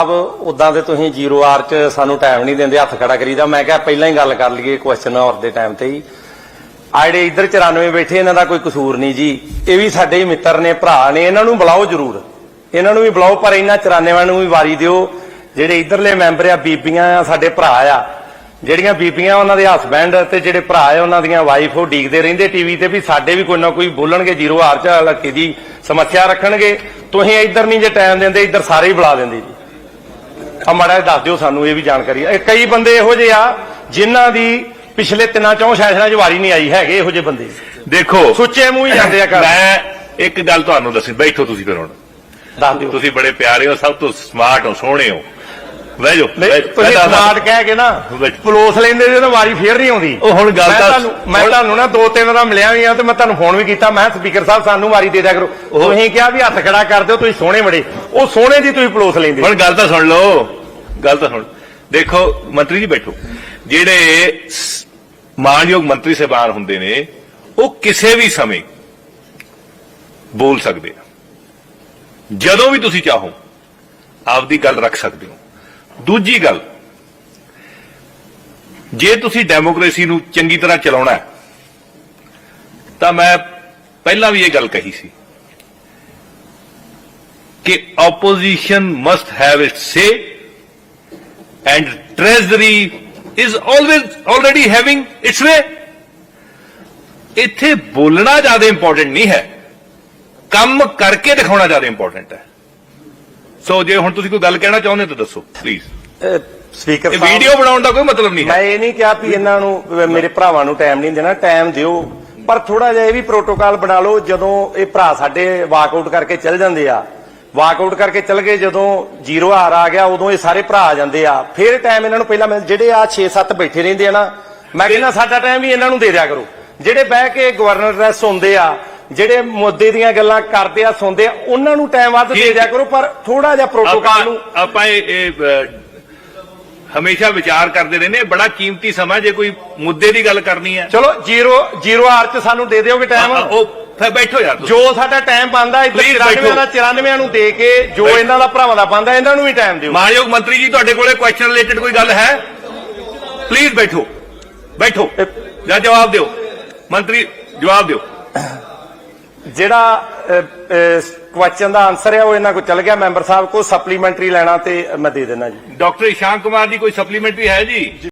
ਅਬ ਉਦਾਂ ਦੇ ਤੁਸੀਂ ਜ਼ੀਰੋ ਆਰ ਚ ਸਾਨੂੰ ਟਾਈਮ ਨਹੀਂ ਦਿੰਦੇ, ਹੱਥ ਖੜਾ ਕਰੀਦਾ। ਮੈਂ ਕਿਹਾ ਪਹਿਲਾਂ ਹੀ ਗੱਲ ਕਰ ਲਈਏ ਕੁਐਸਚਨ ਔਰ ਦੇ ਟਾਈਮ ਤੇ ਹੀ। ਆ ਜਿਹੜੇ ਇੱਧਰ 94 ਬੈਠੇ, ਇਹਨਾਂ ਦਾ ਕੋਈ ਕਸੂਰ ਨਹੀਂ ਜੀ। ਇਹ ਵੀ ਸਾਡੇ ਹੀ ਮਿੱਤਰ ਨੇ, ਭਰਾ ਨੇ, ਇਹਨਾਂ ਨੂੰ ਬੁਲਾਓ ਜ਼ਰੂਰ। ਇਹਨਾਂ ਨੂੰ ਵੀ ਬੁਲਾਓ, ਪਰ ਇਹਨਾਂ 94 ਨੂੰ ਵੀ ਵਾਰੀ ਦਿਓ। ਜਿਹੜੇ ਇੱਧਰਲੇ ਮੈਂਬਰ ਆ, ਬੀਬੀਆਂ ਆ, ਸਾਡੇ ਭਰਾ ਆ। ਜਿਹੜੀਆਂ ਬੀਬੀਆਂ ਉਹਨਾਂ ਦੇ ਹਸਬੈਂਡ ਤੇ ਜਿਹੜੇ ਭਰਾ ਆ, ਉਹਨਾਂ ਦੀਆਂ ਵਾਈਫ ਉਹ ਡੀਕਦੇ ਰਹਿੰਦੇ ਟੀਵੀ ਤੇ ਵੀ ਸਾਡੇ ਵੀ ਕੋਈ ਨਾ ਕੋਈ ਬੋਲਣਗੇ, ਜ਼ੀਰੋ ਆਰ ਚ ਹਲਕੇ ਦੀ ਸਮੱਸਿਆ ਰੱਖਣਗੇ। ਤੁਸੀਂ ਇੱਧਰ ਨਹੀਂ ਜੇ ਟਾਈਮ ਦਿੰਦੇ, ਇੱਧਰ ਸਾਰੇ ਹੀ ਬੁਲਾ ਦਿੰਦੇ ਜੀ। ਆ ਮਾੜਾ ਜਿਹਾ ਦੱਸ ਦਿਓ ਸਾਨੂੰ ਇਹ ਵੀ ਜਾਣਕਾਰੀ। ਇਹ ਕਈ ਬੰਦੇ ਇਹੋ ਜਿਹੇ ਆ ਜਿਨ੍ਹਾਂ ਦੀ ਪਿਛਲੇ ਤਿੰਨਾਂ ਚੌਂ ਸੈਸ਼ਨਾਂ 'ਚ ਵਾਰੀ ਨਹੀਂ ਆਈ ਹੈਗੇ ਇਹੋ ਜਿਹੇ ਬੰਦੇ। ਦੇਖੋ ਸੁੱਚੇ ਮੂੰਹ ਹੀ ਜਾਂਦੇ ਆ ਘਰ। ਮੈਂ ਇੱਕ ਗੱਲ ਤੁਹਾਨੂੰ ਦੱਸੀ ਬੈਠੋ ਤੁਸੀਂ ਫਿਰ ਹੁਣ। ਦੱਸ ਦਿਓ। ਤੁਸੀਂ ਬੜੇ ਪਿਆਰੇ ਹੋ ਸਭ ਤੋਂ ਸਮਾਰਟ ਹੋ ਸੋਹਣੇ ਹੋ। ਬਹਿ ਜਾਓ ਤੁਸੀਂ ਸਮਾਰਟ ਕਹਿ ਕੇ ਨਾ। ਪਲੋਸ ਲੈਂਦੇ ਜੇ ਤਾਂ ਵਾਰੀ ਫੇਰ ਨਹੀਂ ਆਉਂਦੀ। ਉਹ ਹੁਣ ਗੱਲ ਮੈਂ ਤਾਂ- ਤੁਹਾਨੂੰ ਮੈਂ ਤੁਹਾਨੂੰ ਨਾ ਦੋ ਤਿੰਨ ਵਾਰ ਮਿਲਿਆ ਵੀ ਆ ਤੇ ਮੈਂ ਤੁਹਾਨੂੰ ਫੋਨ ਵੀ ਕੀਤਾ। ਮੈਂ ਸਪੀਕਰ ਸਾਹਿਬ ਸਾਨੂੰ ਵਾਰੀ ਦੇ ਦਿਆ ਕਰੋ। ਤੁਸੀਂ ਕਿਹਾ ਵੀ ਹੱਥ ਖੜਾ ਕਰ ਦਿਓ ਤੁਸੀਂ ਸੋਹਣੇ ਬੜੇ। ਉਹ ਸੋਹਣੇ ਦੀ ਤੁਸੀਂ ਪਲੋਸ ਲੈਂਦੇ ਹੁਣ ਗੱਲ ਤਾਂ ਸੁਣ ਲਓ, ਗੱਲ ਤਾਂ ਸੁਣ। ਦੇਖੋ, ਮੰਤਰੀ ਜੀ ਬੈਠੋ। ਜਿਹੜੇ ਸ- ਮਾਨਯੋਗ ਮੰਤਰੀ ਸਾਹਿਬਾਨ ਹੁੰਦੇ ਨੇ, ਉਹ ਕਿਸੇ ਵੀ ਸਮੇਂ ਬੋਲ ਸਕਦੇ ਆ। ਜਦੋਂ ਵੀ ਤੁਸੀਂ ਚਾਹੋ, ਆਪਦੀ ਗੱਲ ਰੱਖ ਸਕਦੇ ਹੋ। ਦੂਜੀ ਗੱਲ, ਜੇ ਤੁਸੀਂ ਡੈਮੋਕ੍ਰੇਸੀ ਨੂੰ ਚੰਗੀ ਤਰ੍ਹਾਂ ਚਲਾਉਣਾ ਹੈ, ਤਾਂ ਮੈਂ ਪਹਿਲਾਂ ਵੀ ਇਹ ਗੱਲ ਕਹੀ ਸੀ। ਕਿ opposition must have its say and treasury is always already having its way. ਇੱਥੇ ਬੋਲਣਾ ਜ਼ਿਆਦਾ ਇੰਪੋਰਟੈਂਟ ਨਹੀਂ ਹੈ। ਕੰਮ ਕਰਕੇ ਦਿਖਾਉਣਾ ਜ਼ਿਆਦਾ ਇੰਪੋਰਟੈਂਟ ਹੈ। ਸੋ ਜੇ ਹੁਣ ਤੁਸੀਂ ਕੋਈ ਗੱਲ ਕਹਿਣਾ ਚਾਹੁੰਦੇ ਹੋ ਤਾਂ ਦੱਸੋ ਪਲੀਜ਼ ਸਪੀਕਰ ਸਾਹਿਬ ਵੀਡੀਓ ਬਣਾਉਣ ਦਾ ਕੋਈ ਮਤਲਬ ਨਹੀਂ ਮੈਂ ਹੈ ਇਹ ਨਹੀਂ ਕਿਹਾ ਵੀ ਇਹਨਾਂ ਨੂੰ ਮੇਰੇ ਭਰਾਵਾਂ ਨੂੰ ਟਾਈਮ ਨਹੀਂ ਦੇਣਾ ਟਾਈਮ ਦਿਓ। ਪਰ ਥੋੜਾ ਜਿਹਾ ਇਹ ਵੀ ਪ੍ਰੋਟੋਕਾਲ ਬਣਾ ਲਓ ਜਦੋਂ ਇਹ ਭਰਾ ਸਾਡੇ ਵਾਕਆਊਟ ਕਰਕੇ ਚੱਲ ਜਾਂਦੇ ਆ ਵਾਕਆਊਟ ਕਰਕੇ ਚੱਲ ਗਏ ਜਦੋਂ ਜ਼ੀਰੋ ਹਾਰ ਆ ਗਿਆ ਉਦੋਂ ਇਹ ਸਾਰੇ ਭਰਾ ਆ ਜਾਂਦੇ ਆ। ਫਿਰ ਟਾਈਮ ਇਹਨਾਂ ਨੂੰ ਪਹਿਲਾਂ ਮਿਲ ਜਿਹੜੇ ਆ 6-7 ਬੈਠੇ ਰਹਿੰਦੇ ਆ ਨਾ ਮੈਂ ਕਹਿੰਦਾ ਸਾਡਾ ਟਾਈਮ ਵੀ ਇਹਨਾਂ ਨੂੰ ਦੇ ਦਿਆ ਕਰੋ। ਜਿਹੜੇ ਬਹਿ ਕੇ ਗਵਰਨਰ ਰੈਸ ਸੁਣਦੇ ਆ ਜਿਹੜੇ ਮੁੱਦੇ ਦੀਆਂ ਗੱਲਾਂ ਕਰਦੇ ਆ ਸੁਣਦੇ ਆ ਉਹਨਾਂ ਨੂੰ ਟਾਈਮ ਵੱਧ ਦੇ। ਦਿਆ ਕਰੋ ਪਰ ਥੋੜਾ ਜਿਹਾ ਪ੍ਰੋਟੋਕਾਲ ਨੂੰ ਆਪਾਂ ਆਪਾਂ ਇਹ ਇਹ, ਅਹ, ਹਮੇਸ਼ਾ ਵਿਚਾਰ ਕਰਦੇ ਰਹਿੰਦੇ ਹਾਂ, ਬੜਾ ਕੀਮਤੀ ਸਮਾਂ ਜੇ ਕੋਈ ਮੁੱਦੇ ਦੀ ਗੱਲ ਕਰਨੀ ਹੈ ਚਲੋ ਜ਼ੀਰੋ ਜ਼ੀਰੋ ਹਾਰ ਚ ਸਾਨੂੰ ਦੇ ਦਿਓਗੇ ਟਾਈਮ ਉਹ ਫਿਰ ਬੈਠੋ ਯਾਰ ਤੁਸੀਂ। ਜੋ ਸਾਡਾ ਟਾਈਮ ਬੰਦਾ ਇੱਧਰ Please 94 ਦਾ ਬੈਠੋ। 94 ਨੂੰ ਦੇ ਕੇ ਜੋ ਬੈਠੋ। ਇਹਨਾਂ ਦਾ ਭਰਾਵਾਂ ਦਾ ਬੰਦਾ ਇਹਨਾਂ ਨੂੰ ਵੀ ਟਾਈਮ ਦਿਓ। ਮਾਨਯੋਗ ਮੰਤਰੀ ਜੀ ਤੁਹਾਡੇ ਕੋਲੇ ਕੁਐਸਚਨ ਰਿਲੇਟਡ ਕੋਈ ਗੱਲ ਹੈ? ਪਲੀਜ਼ ਬੈਠੋ। ਬੈਠੋ। ਜਾਂ ਜਵਾਬ ਦਿਓ। ਮੰਤਰੀ ਜਵਾਬ ਦਿਓ। ਜਿਹੜਾ ਕੁਐਸਚਨ ਦਾ ਆਨਸਰ ਹੈ ਉਹ ਇਹਨਾਂ ਕੋਲ ਚੱਲ ਗਿਆ। ਮੈਂਬਰ ਸਾਹਿਬ ਕੋ ਸਪਲੀਮੈਂਟਰੀ ਲੈਣਾ ਤੇ ਮੈਂ ਦੇ ਦੇਣਾ ਜੀ। ਡਾਕਟਰ ਇਸ਼ਾਨ ਕੁਮਾਰ ਜੀ ਕੋਈ ਸਪਲੀਮੈਂਟਰੀ ਹੈ ਜੀ?